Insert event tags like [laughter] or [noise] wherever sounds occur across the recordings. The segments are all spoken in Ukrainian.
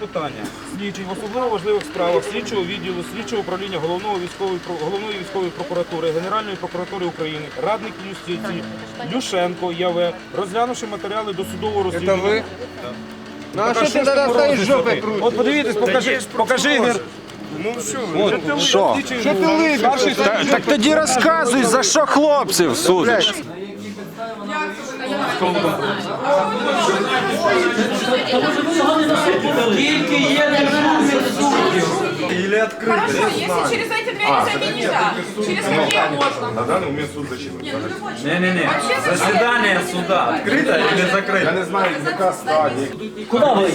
Питання. Слідчий в особливо важливих справах слідчого відділу, слідчого управління головного військової головної військової прокуратури, Генеральної прокуратури України, радник юстиції Люшенко ЯВ, розглянувши матеріали досудового розслідування. ви? Ну а що ти стоїш жопи крутиш? От подивіться, покажи, покажи Гер. Ну що? Що? Що ти липиш? Так тоді розказуй, за що хлопців судиш. Тільки є дежурний суддів. Хорошо, если через эти двери зайти нельзя, через какие можно? На данный момент суд зачем? Не-не-не. Засідання суда відкрите чи закрите? Я не знаю, яка стадія. Хорошо.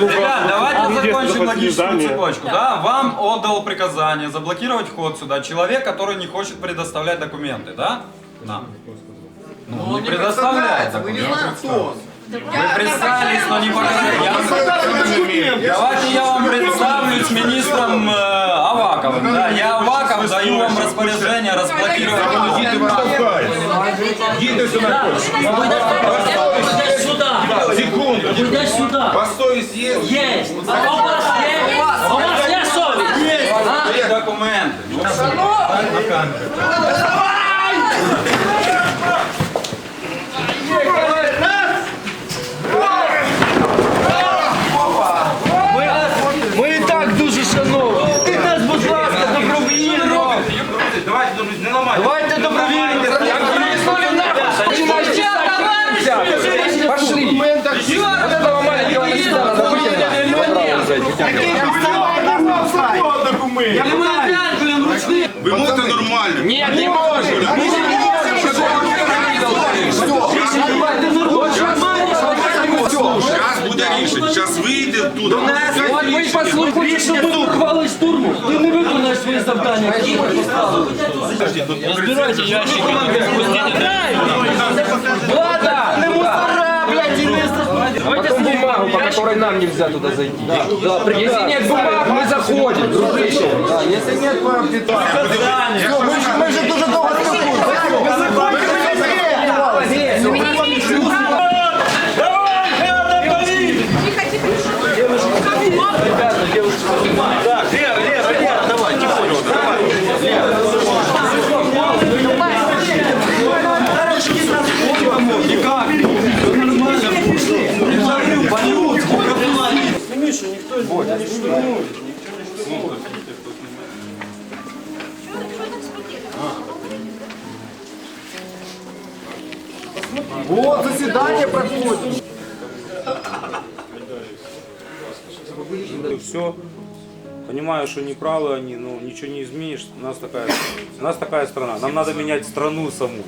Ребят, давайте закончим логическую цепочку. Да? Вам отдал приказание заблокировать вход сюда человек, который не хочет предоставлять документы, да? Нам. Ну, не предоставляет документы. Вы представились, но не показали. Я- Давайте я вам представлюсь министром э, Аваковым. Да, я Аваков даю вам распоряжение разблокировать. Їди сюди. Йдеш сюди. Секунду. Йдеш сюди. У вас совість є? Є. А у вас є? А у вас є совість? Є документи. Ну, Ви можете нормально. Ні, не може. Зараз буде рішення. Зараз вийде туди. Ми послухали, що ти ухвалиш штурму. Ти не виконаєш свої завдання. ми. Розбирайте ящики. Влада! Не мусора, блядь, и не Потом бумагу, по которой нам нельзя туда зайти. Да, Если нет бумаг, мы заходим, дружище. Да, если нет бумаг, ты Мы же дуже долго Не Вот, заседание проходит. Все. Понимаю, что не правы они, но ничего не изменишь. У нас такая, у нас такая страна. Нам надо менять страну саму.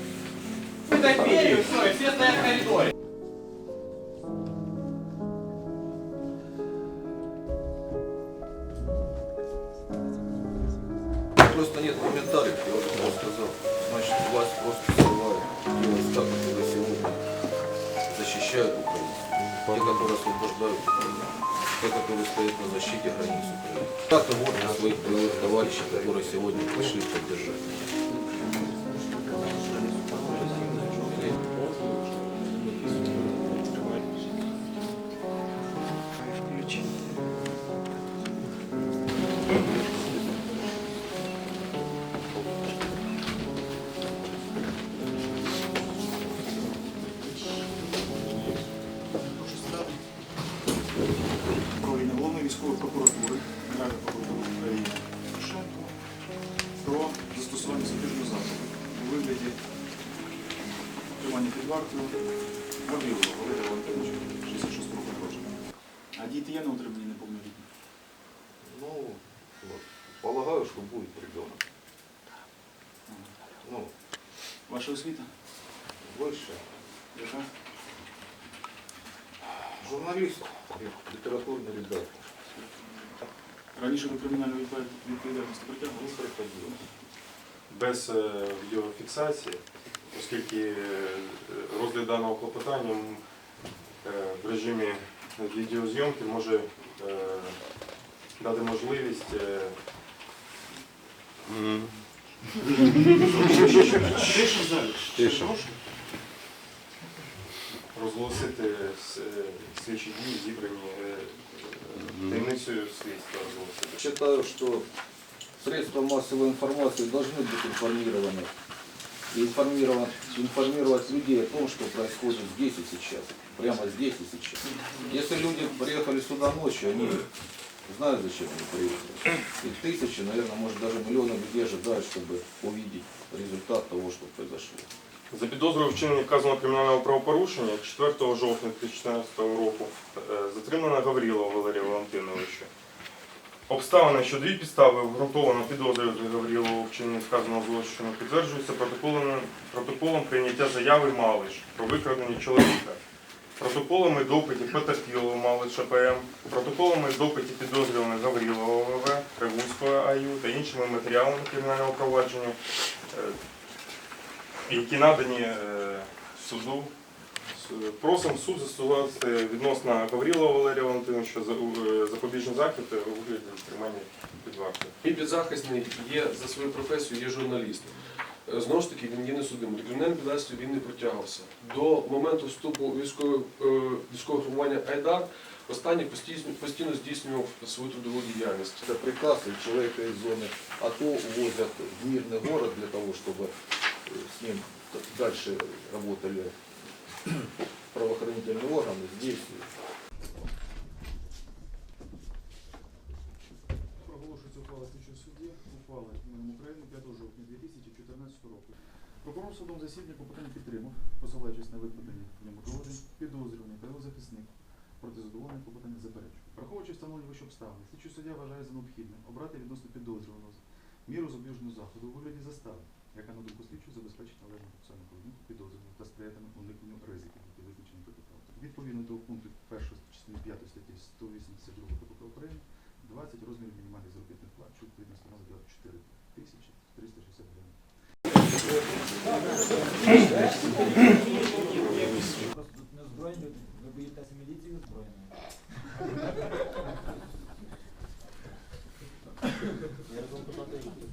Просто нет комментариев, я уже сказал. Значит, власть просто срывает. Делает так, сегодня защищают Украину. Те, которые освобождают Украину. Те, которые стоят на защите границ Украины. Так и вот для своих боевых товарищей, которые сегодня пришли поддержать. управління Під Гаврилова Валерія Валентиновича, 66 років народження. А діти є на утриманні неповнолітні? Ну, вот. Полагаю, что будет ребенок. Ну, Ваша освіта? выше. Яка? Журналист, литературный редактор. Раніше до кримінальної відповід- відповідальності притягнули? Приходил. без е, відеофіксації, оскільки е, розгляд даного клопотання м, е, в режимі відеозйомки може е, дати можливість е, Тише в залі. Тише. Прошу. розголосити с- е, слідчі дії, зібрані е, е, таємницею слідства розголосити. Считаю, что средства массовой информации должны быть информированы. И информировать, информировать людей о том, что происходит здесь и сейчас. Прямо здесь и сейчас. Если люди приехали сюда ночью, они знают, зачем они приехали. И тысячи, наверное, может даже миллионы людей ожидают, чтобы увидеть результат того, что произошло. За підозрою вчинення вказаного кримінального правопорушення 4 жовтня 2014 року е, затримано Гаврілова Валерія Валентиновича. Обставини, що дві підстави обґрунтовано підозрюють Гаврілова у вчиненні вказаного злочину, підтверджуються протоколом, протоколом прийняття заяви Малиш про викрадення чоловіка, протоколами допитів потерпілого Малиш АПМ, протоколами допитів підозрюваних Гаврілова ОВВ, Кривузького АЮ та іншими матеріалами кримінального провадження, е, які надані е, суду С- Просимо суд застосувати відносно Гаврілова Валерія Валентиновича за- е, запобіжні заходи у вигляді тримання під вартою. Мій підзахисний є за свою професію, є журналіст. Е, Знову ж таки, він є несудимий. До кримінальної відповідальності він не притягувався. До моменту вступу у військове, е, військове формування Айдар останній постійно, постійно здійснював свою трудову діяльність. Это приказ, и человека из зоны АТО увозят в мирный город для того, чтобы э, с ним т- дальше [clears throat] правоохранительные органы здесь. Проголошується ухвала слідчого судді, ухвала іменем України 5 жовтня 2014 року. Прокурор судом засідання по питанню підтримав, посилаючись на викладені в ньому положень, підозрюваний та його захисник проти задоволення клопотання заперечує. Враховуючи встановлені вище обставини, слідчий суддя вважає за необхідним обрати відносно підозрюваного міру запобіжного заходу у вигляді застави, яка на думку слідчого забезпечить належну процесуальну поведінку підозрюваного та сприятиме уникненню ризиків, які визначені протоколом. Відповідно до пункту 1 частини 5 статті 182 КПК України 20 розмірів мінімальних заробітних плат, що відповідно становить 24 тисячі 360 гривень. Ви боїтеся міліції озброєної?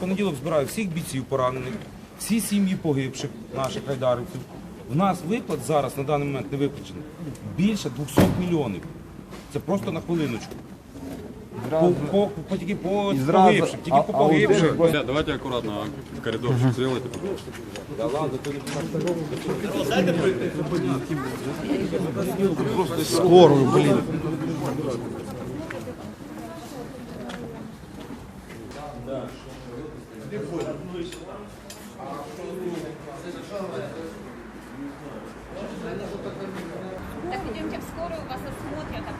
понеділок збираю всіх бійців поранених, всі сім'ї погибших наших райдарівців. В нас виплат зараз на даний момент не виплачено більше 200 мільйонів. Це просто на хвилиночку. По, по, по, тільки по погибших, тільки по погибших. Давайте аккуратно коридорчик сделайте. Скорую, блін. Так, идемте в скорую, у вас осмотрят.